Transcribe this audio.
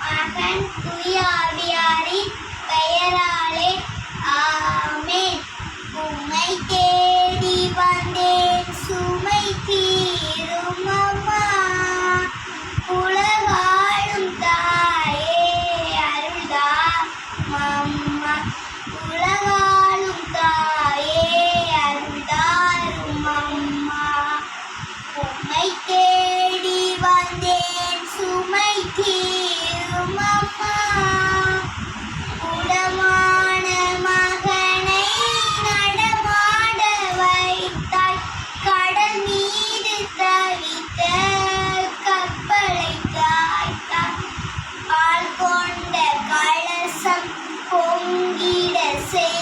மகன் குயாவியாரின் பெயராலே ஆமே உம்மை தேடி வந்தேன் சுமை தீரும் அம்மா. உலகாடும் தாயே அருள்தா அம்மா. உலகாடும் தாயே say